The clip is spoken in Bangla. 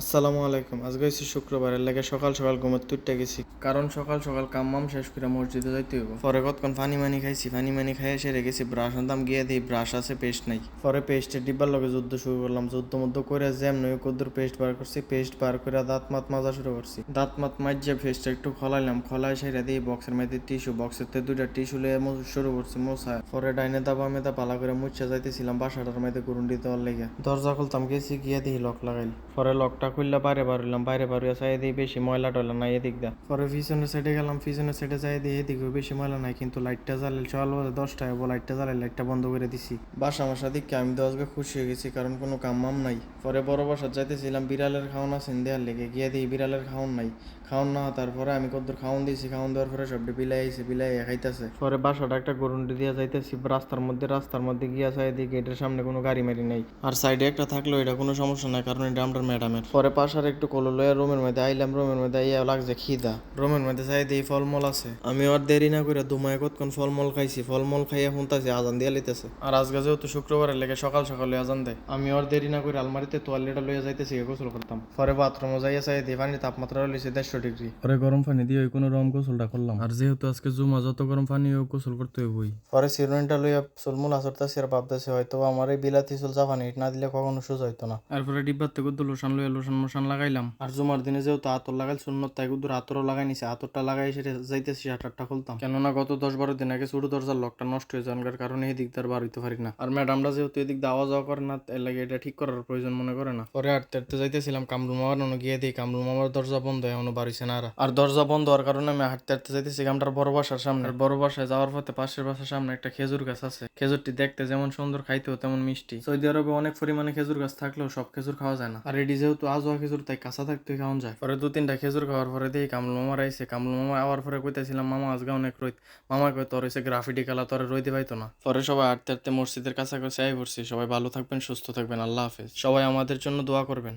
আসসালামু আলাইকুম। আজকে হচ্ছে শুক্রবারের লাগে সকাল সকাল ঘুমের তুইটা গেছি। কারণ সকাল সকাল কাম্মাম শেষ করে মসজিদে যাইতে হইব। পরে কতক্ষণ ফানি মানি খাইছি ফানি মানি খাইয়ে সেরে গেছি ব্রাশ আনতাম গিয়ে দিই ব্রাশ আছে পেস্ট নাই। পরে পেস্টের ডিব্বার লগে যুদ্ধ শুরু করলাম। যুদ্ধ মধ্য করে জ্যাম নয় কদ্দুর পেস্ট বার করছি পেস্ট বার করে দাঁত মাত মাজা শুরু করছি। দাঁত মাত মাজিয়ে পেস্টটা একটু খলাইলাম খলাই সেরে দিয়ে বক্সের মধ্যে টিস্যু বক্সের তে দুইটা টিস্যু লিয়ে শুরু করছি মোছা। পরে ডাইনে দাবা মেদা পালা করে মুচ্ছা যাইতেছিলাম বাসাটার মধ্যে গুরুন্ডি দেওয়ার লেগে। দরজা খুলতাম গেছি গিয়ে দিই লক লাগাইল। পরে লকটা খুললে বাইরে বাড়লাম বাইরে বাড়িয়ে চাই দিই বেশি ময়লা টয়লা নাই এদিক দা পরে পিছনের সাইডে গেলাম পিছনের সাইডে যাই দিই এদিকেও বেশি ময়লা নাই কিন্তু লাইটটা জ্বালাইল সকাল বাজে দশটায় হব লাইটটা জ্বালাই লাইটটা বন্ধ করে দিছি। বাসা মশা দিকে আমি আজকে খুশি হয়ে গেছি কারণ কোনো কাম মাম নাই। পরে বড় বাসার যাইতেছিলাম বিড়ালের খাওয়ান আছেন দেয়ার লেগে গিয়ে দিই বিড়ালের খাওয়ান নাই। খাওয়ান না তারপরে আমি কদ্দুর খাওয়ান দিয়েছি খাওয়ান দেওয়ার পরে সবটি বিলাই আইছে বিলাই খাইতেছে। পরে বাসাটা একটা গরুন্ডি দিয়ে যাইতেছি রাস্তার মধ্যে রাস্তার মধ্যে গিয়া চাই দিই গেটের সামনে কোনো গাড়ি মারি নাই। আর সাইডে একটা থাকলেও এটা কোনো সমস্যা নাই কারণ এটা আমরা ম্যাডামের পরে পাশার একটু কলো লয়ে রুমের মধ্যে আইলাম রুমের মধ্যে আইয়া লাগছে খিদা। রুমের মধ্যে চাই দিই ফলমূল আছে। আমি আর দেরি না করে দুমায় কতক্ষণ ফলমূল খাইছি ফলমূল খাইয়া শুনতাছি আজান দিয়া লিতেছে আর আজ আজকে যেহেতু শুক্রবারের লেগে সকাল সকাল আজান দেয়। আমি আর দেরি না করে আলমারিতে তোয়ালিটা লইয়া যাইতেছি গোসল করতাম। পরে বাথরুমে যাইয়া চাই দিই পানির তাপমাত্রা লইছে দেড়শো ডিগ্রি। পরে গরম পানি দিয়ে ওই কোনো রকম গোসলটা করলাম। আর যেহেতু আজকে জুমা যত গরম পানি হোক গোসল করতে হইবই। পরে সিরোইনটা লইয়া চুলমুল আসরতাছি আর ভাবতেছি হয়তো আমার এই বিলাতি চুল চাপানি না দিলে কখনো সোজা হইতো না। এরপরে ডিব্বার থেকে লোশন লইয়া লোশন মোশন লাগাইলাম। আর জুমার দিনে যেহেতু আতর লাগাইল সুন্নত তাই উদ্দুর আতরও লাগাই নিছে। আতরটা লাগাই সেটা যাইতেছি শাটারটা খুলতাম। কেননা গত দশ বারো দিন আগে ছোট দরজার লকটা নষ্ট হয়ে যাওয়ার কারণে এই দিক দিয়ে বার হইতে পারি না। আর ম্যাডামরা যেহেতু এদিক দিয়ে আওয়া যাওয়া করে না এর লাগে এটা ঠিক করার প্রয়োজন মনে করে না। পরে আটতে আটতে যাইতেছিলাম কামরুম মামার অন্য গিয়ে দিই কামরুল মামার দরজা বন্ধ এখনও বাড়িছে না আর। আর দরজা বন্ধ হওয়ার কারণে আমি হাঁটতে হাঁটতে যাইতেছি কামটার বড় বাসার সামনে। আর বড় বাসায় যাওয়ার পথে পাশের বাসার সামনে একটা খেজুর গাছ আছে। খেজুরটি দেখতে যেমন সুন্দর খাইতেও তেমন মিষ্টি। সৌদি আরবে অনেক পরিমাণে খেজুর গাছ থাকলেও সব খেজুর খাওয়া যায় না। আর এটি যেহেতু আজোয়া খেজুর তাই কাঁচা থাকতে কেমন যায়। পরে দু তিনটা খেজুর খাওয়ার পরে দেখি কামলু মামা আইসে কামলু মামা আওয়ার পরে কইতেছিলাম, মামা, আজকে অনেক রোদ। মামা কই তোর হয়েছে গ্রাফিটি কালা তোর রইতে পাইতো না। পরে সবাই আটতে আটতে মসজিদের কাছাকাছি আই পড়ছি। সবাই ভালো থাকবেন, সুস্থ থাকবেন। আল্লাহ হাফেজ। সবাই আমাদের জন্য দোয়া করবেন।